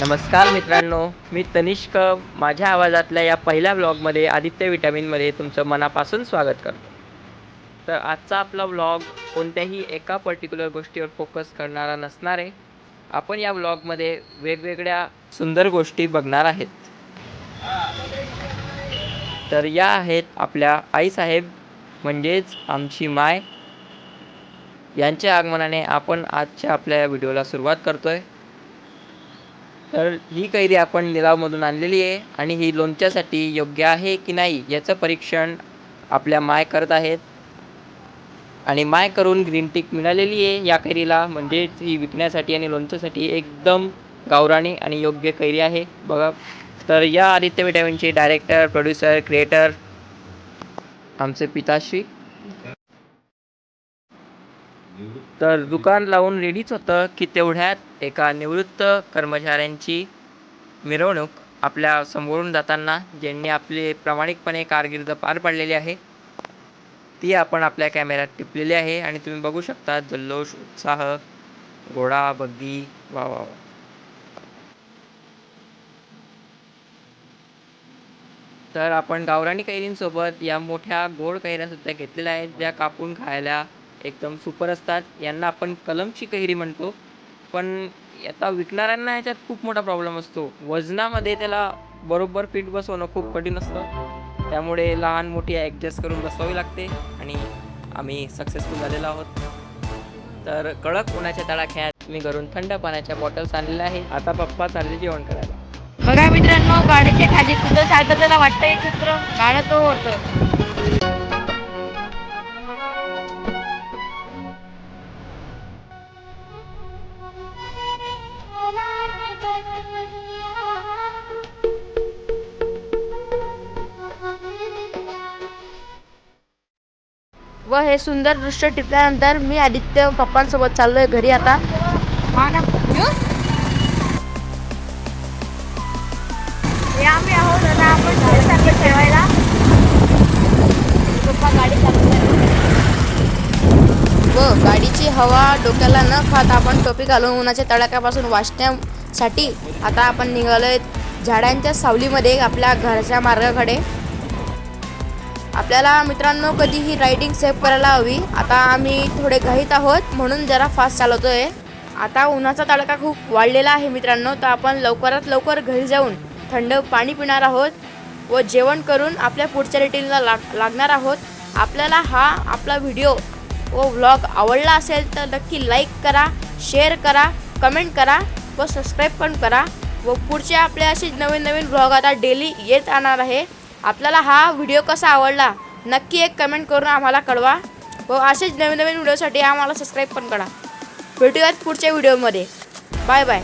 नमस्कार मित्रांनो मी तनिष्क. माझ्या आवाजातल्या या पहिल्या ब्लॉगमध्ये आदित्य विटॅमिनमध्ये तुमचं मनापासून स्वागत करतो. तर आजचा आपला ब्लॉग कोणत्याही एका पर्टिक्युलर गोष्टीवर फोकस करणारा नसणार आहे. आपण या ब्लॉगमध्ये वेगवेगळ्या सुंदर गोष्टी बघणार आहेत. तर या आहेत आपल्या आईसाहेब म्हणजेच आमची माय. यांच्या आगमनाने आपण आजच्या आपल्या व्हिडिओला सुरुवात करतो आहे तर ही कैरी आपण निलावमधून आणलेली आहे आणि ही लोणच्यासाठी योग्य आहे की नाही याचं परीक्षण आपल्या माय करत आहेत. आणि माय करून ग्रीन टिक मिळालेली आहे या कैरीला म्हणजेच ही विकण्यासाठी आणि लोणच्यासाठी एकदम गावराणी आणि योग्य कैरी आहे. बघा तर या आदित्य विटॅमिनचे डायरेक्टर प्रोड्युसर क्रिएटर आमचे पिताश्री. तर दुकान लावून रेडीच होतं की तेवढ्यात एका निवृत्त कर्मचाऱ्यांची मिरवणूक आपल्या समोरून जाताना ज्यांनी आपले प्रामाणिकपणे कारकीर्द पार पाडलेली आहे ती आपण आपल्या कॅमेऱ्यात टिपलेली आहे आणि तुम्ही बघू शकता जल्लोष उत्साह घोडा बग्गी वा वा वा. तर आपण गावराणी कैरींसोबत या मोठ्या गोड कैऱ्या सुद्धा घेतलेल्या आहेत ज्या कापून खायला एकदम सुपर असतात. यांना आपण कलमची कैरी म्हणतो. पण आता विकणाऱ्यांना ह्याच्यात खूप मोठा प्रॉब्लेम असतो. वजनामध्ये त्याला बरोबर फिट बसवणं खूप कठीण असतं. त्यामुळे लहान मोठी ॲडजस्ट करून बसवावी लागते आणि आम्ही सक्सेसफुल झालेलो आहोत. तर कडक उन्हाच्या तडाख्यात मी घरून थंड पाण्याच्या बॉटल्स आणलेल्या आहेत. आता पप्पा चालले जेवण करायला. बघा मित्रांनो गाड्याच्या खाली कुठं सारखं त्याला वाटतंय चित्र? गाडं तो होतं व हे सुंदर दृश्य टिपल्यानंतर मी आदित्य पप्पांसोबत चाललोय घरी आता. आम्ही आहोत आता आपण गाडी ठेवायला. पप्पा गाडी व गाडीची हवा डोक्याला न खात आपण टोपी घालून उन्हाच्या तडाख्यापासून वाचण्यासाठी आता आपण निघालोय झाडांच्या सावलीमध्ये आपल्या घराच्या मार्गाकडे. आपल्याला मित्रांनो कधीही रायडिंग सेफ करायला हवी. आता आम्ही थोडे घाईत आहोत म्हणून जरा फास्ट चालवतोय. आता उन्हाचा तडका खूप वाढलेला आहे मित्रांनो तर आपण लवकरात लवकर घरी जाऊन थंड पाणी पिणार आहोत व जेवण करून आपल्या पुढच्या रेटिंगला लाग लागणार आहोत. आपल्याला हा आपला व्हिडिओ व व्लॉग आवडला असेल तर नक्की लाईक करा शेअर करा कमेंट करा व सबस्क्राईब पण करा. व पुढचे आपले असे नवीन नवीन व्लॉग आता डेली येत राहणार आहे. आपल्याला हा व्हिडिओ कसा आवडला नक्की एक कमेंट करून आम्हाला कळवा. व असेच नवीन नवीन व्हिडिओसाठी आम्हाला सबस्क्राईब पण करा. भेटूयात पुढच्या व्हिडिओमध्ये बाय बाय